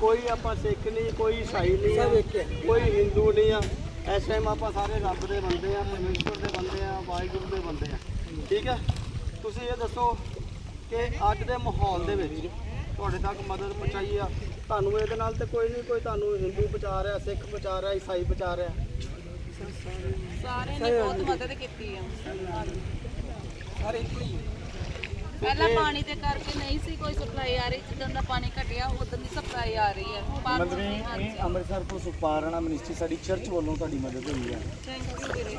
ਕੋਈ ਆਪਾਂ ਸਿੱਖ ਨਹੀਂ ਕੋਈ ਈਸਾਈ ਨਹੀਂ ਆ, ਸਭ ਇੱਕ ਹੈ। ਕੋਈ ਹਿੰਦੂ ਨਹੀਂ ਆ। ਇਸ ਟਾਈਮ ਆਪਾਂ ਸਾਰੇ ਰੱਬ ਦੇ ਬੰਦੇ ਆ ਪਰਮੇਸ਼ਵਰ ਦੇ ਬੰਦੇ ਆ ਵਾਹਿਗੁਰੂ ਦੇ ਬੰਦੇ ਆ। ਠੀਕ ਹੈ ਤੁਸੀਂ ਇਹ ਦੱਸੋ ਕਿ ਅੱਜ ਦੇ ਮਾਹੌਲ ਦੇ ਵਿੱਚ ਤੁਹਾਡੇ ਤੱਕ ਮਦਦ ਪਹੁੰਚਾਈ ਆ? ਤੁਹਾਨੂੰ ਇਹਦੇ ਨਾਲ ਤੇ ਕੋਈ ਨਹੀਂ ਕੋਈ ਤੁਹਾਨੂੰ ਹਿੰਦੂ ਪਹੁੰਚਾ ਰਿਹਾ ਸਿੱਖ ਪਹੁੰਚਾ ਰਿਹਾ ਈਸਾਈ ਪਹੁੰਚਾ ਰਿਹਾ। ਸਾਰਿਆਂ ਨੇ ਬਹੁਤ ਮਦਦ ਕੀਤੀ ਆ। ਸਾਰੇ ਪਹਿਲਾਂ ਪਾਣੀ ਦੇ ਕਰਕੇ ਨਹੀਂ ਸੀ ਕੋਈ ਸਪਲਾਈ ਆ ਰਹੀ ਜਿੱਦਾਂ ਦਾ ਪਾਣੀ ਘਟਿਆ ਉਦੋਂ ਦੀ ਸਪਲਾਈ ਆ ਰਹੀ ਹੈ। ਪਰ ਮਤਲਬ ਇਹ ਅੰਮ੍ਰਿਤਸਰ ਤੋਂ ਸੁਪਾਰਣਾ ਮਿਨਿਸਟਰੀ ਸਾਡੀ ਚਰਚ ਵੱਲੋਂ ਤੁਹਾਡੀ ਮਦਦ ਹੋਈ ਹੈ। ਥੈਂਕ ਯੂ ਵੀਰੇ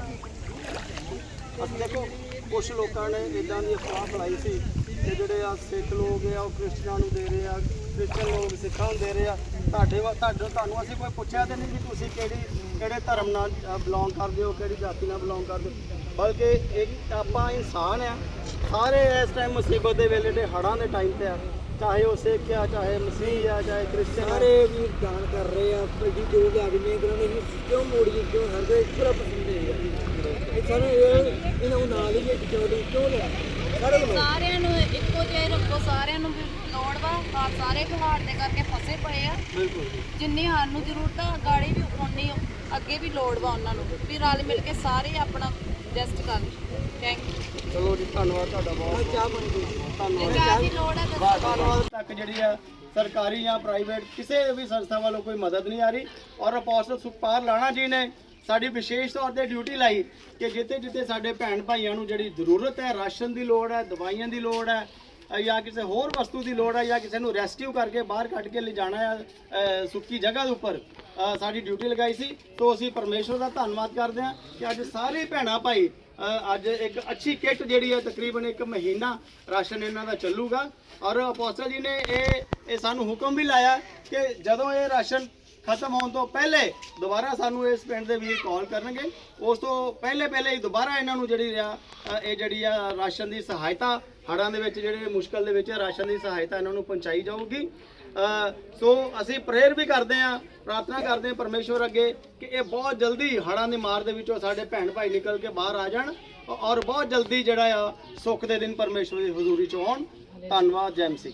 ਅਸੀਂ ਦੇਖੋ ਕੁਝ ਲੋਕਾਂ ਨੇ ਇਦਾਂ ਦੀ ਅਫਵਾਹ ਫੈਲਾਈ ਸੀ ਕਿ ਜਿਹੜੇ ਆ ਸਿੱਖ ਲੋਕ ਆ ਉਹ ਕ੍ਰਿਸਚਨਾਂ ਨੂੰ ਦੇ ਰਹੇ ਆ ਕ੍ਰਿਸਚਨ ਲੋਕ ਸਿੱਖਾਂ ਨੂੰ ਦੇ ਰਹੇ ਆ। ਤੁਹਾਡੇ ਵਾ- ਤੁਹਾਡੇ ਤੁਹਾਨੂੰ ਅਸੀਂ ਕੋਈ ਪੁੱਛਿਆ ਤੇ ਨਹੀਂ ਕਿ ਤੁਸੀਂ ਕਿਹੜੀ ਕਿਹੜੇ ਧਰਮ ਨਾਲ ਬਿਲੋਂਗ ਕਰਦੇ ਹੋ ਕਿਹੜੀ ਜਾਤੀ ਨਾਲ ਬਿਲੋਂਗ ਕਰਦੇ ਹੋ। ਬਲਕਿ ਇੱਕ ਆਪਾਂ ਇਨਸਾਨ ਆ ਸਾਰੇ ਇਸ ਟਾਈਮ ਮੁਸੀਬਤ ਦੇ ਵੇਲੇ ਦੇ ਹੜ੍ਹਾਂ ਦੇ ਟਾਈਮ ਤੇ ਆ। ਚਾਹੇ ਉਹ ਸਿੱਖ ਆ ਚਾਹੇ ਮਸੀਹ ਆ ਚਾਹੇ ਕ੍ਰਿਸਚਨ ਆ। ਸਾਰੇ ਵੀ ਦਾਨ ਕਰ ਰਹੇ ਆ ਜੀ ਜੋ ਵੀ ਆਦਮੀ ਕਰਾਂਗੇ ਜੀ ਕਿਉਂ ਮੋੜੀਏ ਕਿਉਂ ਹਰ ਕੋਈ ਪੂਰਾ ਪਸੰਦ ਹੈ ਇਹ ਸਾਨੂੰ ਇਹ ਇਹਨਾਂ ਨੂੰ ਨਾਲ ਹੀ ਇੱਕ ਜੋੜੀ ਕਿਉਂ ਲਿਆ? ਸਾਰੇ ਸਾਰਿਆਂ ਨੂੰ ਇੱਕੋ ਜਿਹੇ ਰੱਖੋ ਸਾਰਿਆਂ ਨੂੰ ਲੋੜ ਵਾ ਆਹ ਸਾਰੇ ਪਹਾੜ ਦੇ ਕਰਕੇ ਫਸੇ ਪਏ ਆ। ਬਿਲਕੁਲ ਜਿੰਨੀ ਸਾਨੂੰ ਜ਼ਰੂਰਤ ਆ ਗਾੜੀ ਵੀ ਉਨੀ ਅੱਗੇ ਵੀ ਲੋੜ ਵਾ ਉਹਨਾਂ ਨੂੰ। ਵੀ ਰਲ ਮਿਲ ਕੇ ਸਾਰੇ ਆਪਣਾ ਰੈਸਟ ਕਰਨ। ਥੈਂਕ ਯੂ ਚਲੋ ਜੀ ਧੰਨਵਾਦ ਤੁਹਾਡਾ ਬਹੁਤ। ਚਾਹ ਬਣ ਗਈ ਧੰਨਵਾਦ ਚਾਹ ਦੀ ਲੋੜ ਆ ਦੱਸੋ। ਤੱਕ ਜਿਹੜੀ ਆ ਸਰਕਾਰੀ ਜਾਂ ਪ੍ਰਾਈਵੇਟ ਕਿਸੇ ਵੀ ਸੰਸਥਾ ਵੱਲੋਂ ਕੋਈ ਮਦਦ ਨਹੀਂ ਆ ਰਹੀ ਔਰ ਅਪੋਸਟਲ ਸੁਖਪਾਲ ਲਾਣਾ ਜੀ ਨੇ ਸਾਡੀ ਵਿਸ਼ੇਸ਼ ਤੌਰ ਤੇ ਡਿਊਟੀ ਲਾਈ ਕਿ ਜਿੱਥੇ ਜਿੱਥੇ ਸਾਡੇ ਭੈਣ ਭਾਈਆਂ ਨੂੰ ਜਿਹੜੀ ਜ਼ਰੂਰਤ ਹੈ, ਰਾਸ਼ਨ ਦੀ ਲੋੜ ਹੈ, ਦਵਾਈਆਂ ਦੀ ਲੋੜ ਹੈ ਜਾਂ ਕਿਸੇ ਹੋਰ ਵਸਤੂ ਦੀ ਲੋੜ ਹੈ ਜਾਂ ਕਿਸੇ ਨੂੰ ਰੈਸਕਿਊ ਕਰਕੇ ਬਾਹਰ ਕੱਢ ਕੇ ਲਿਜਾਣਾ ਹੈ ਸੁੱਕੀ ਜਗ੍ਹਾ ਦੇ ਉੱਪਰ ਸਾਡੀ ਡਿਊਟੀ ਲਗਾਈ ਸੀ। ਤੋਂ ਅਸੀਂ ਪਰਮੇਸ਼ਵਰ ਦਾ ਧੰਨਵਾਦ ਕਰਦੇ ਹਾਂ ਕਿ ਅੱਜ ਸਾਰੇ ਭੈਣਾਂ ਭਾਈ ਅੱਜ ਇੱਕ ਅੱਛੀ ਕਿੱਟ ਜਿਹੜੀ ਹੈ ਤਕਰੀਬਨ ਇੱਕ ਮਹੀਨਾ ਰਾਸ਼ਨ ਇਹਨਾਂ ਦਾ ਚੱਲੂਗਾ। ਔਰ ਅਪੋਸਟਲ ਜੀ ਨੇ ਇਹ ਇਹ ਸਾਨੂੰ ਹੁਕਮ ਵੀ ਲਾਇਆ ਕਿ ਜਦੋਂ ਇਹ ਰਾਸ਼ਨ ਖਤਮ ਹੋਣ ਤੋਂ ਪਹਿਲੇ ਦੁਬਾਰਾ ਸਾਨੂੰ ਇਸ ਪਿੰਡ ਦੇ ਵੀਰ ਕਾਲ ਕਰਨਗੇ। ਉਸ ਤੋਂ ਪਹਿਲੇ ਪਹਿਲੇ ਹੀ ਦੁਬਾਰਾ ਇਹਨਾਂ ਨੂੰ ਜਿਹੜੀ ਆ ਇਹ ਜਿਹੜੀ ਆ ਰਾਸ਼ਨ ਦੀ ਸਹਾਇਤਾ, ਹੜ੍ਹਾਂ ਦੇ ਵਿੱਚ ਜਿਹੜੇ ਮੁਸ਼ਕਲ ਦੇ ਵਿੱਚ ਰਾਸ਼ਨ ਦੀ ਸਹਾਇਤਾ ਇਹਨਾਂ ਨੂੰ ਪਹੁੰਚਾਈ ਜਾਊਗੀ। ਸੋ ਅਸੀਂ ਪ੍ਰੇਅਰ ਵੀ ਕਰਦੇ ਹਾਂ, ਪ੍ਰਾਰਥਨਾ ਕਰਦੇ ਹਾਂ ਪਰਮੇਸ਼ਵਰ ਅੱਗੇ ਕਿ ਇਹ ਬਹੁਤ ਜਲਦੀ ਹੜ੍ਹਾਂ ਦੀ ਮਾਰ ਦੇ ਵਿੱਚੋਂ ਸਾਡੇ ਭੈਣ ਭਾਈ ਨਿਕਲ ਕੇ ਬਾਹਰ ਆ ਜਾਣ ਔਰ ਬਹੁਤ ਜਲਦੀ ਜਿਹੜਾ ਆ ਸੁੱਖ ਦੇ ਦਿਨ ਪਰਮੇਸ਼ਵਰ ਦੀ ਹਜ਼ੂਰੀ ਚ ਆਉਣ। ਧੰਨਵਾਦ, ਜੈ ਮਸੀਹ